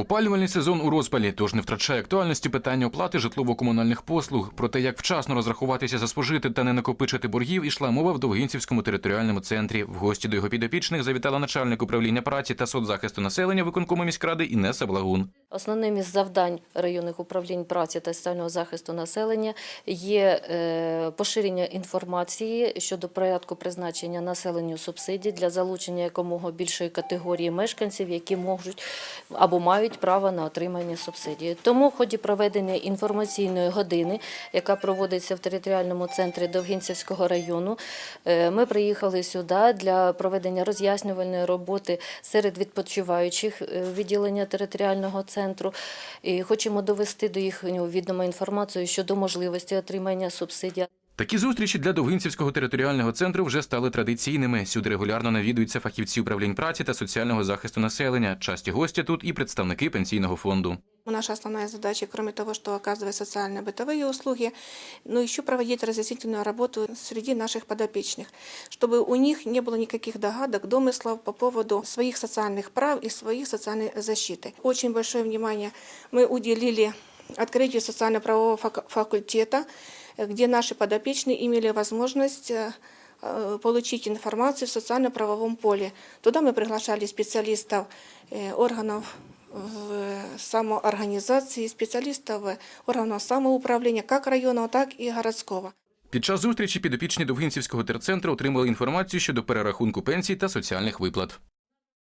Опалювальний сезон у розпалі, тож не втрачає актуальності питання оплати житлово-комунальних послуг. Про те, як вчасно розрахуватися за спожити та не накопичити боргів, ішла мова в Довгинцівському територіальному центрі. В гості до його підопічних завітала начальник управління праці та соцзахисту населення виконкому міськради Інеса Благун. Основним із завдань районних управлінь праці та соціального захисту населення є е, поширення інформації щодо порядку призначення населенню субсидій для залучення якомога більшої категорії мешканців, які можуть або мають право на отримання субсидії. Тому в ході проведення інформаційної години, яка проводиться в територіальному центрі Довгинцівського району, е, ми приїхали сюди для проведення роз'яснювальної роботи серед відпочиваючих е, відділення територіального центру. І хочемо довести до їхнього відома інформацію щодо можливості отримання субсидій. Такі зустрічі для Довгинцівського територіального центру вже стали традиційними. Сюди регулярно навідуються фахівці управлінь праці та соціального захисту населення. Часті гості тут і представники пенсійного фонду. Наша основная задача, кроме того, что оказывать социально-бытовые услуги, но еще проводить разъяснительную работу среди наших подопечных, чтобы у них не было никаких догадок, домыслов по поводу своих социальных прав и своих социальной защиты. Очень большое внимание мы уделили открытию социально-правового фак- факультета, э, где наши подопечные имели возможность э, э, получить информацию в социально-правовом поле. Туда мы приглашали специалистов э, органов в самоорганизации, специалистов органов самоуправления, как районного, так и городского. Під час зустрічі підопічні Довгинцівського терцентру отримали інформацію щодо перерахунку пенсій та соціальних виплат.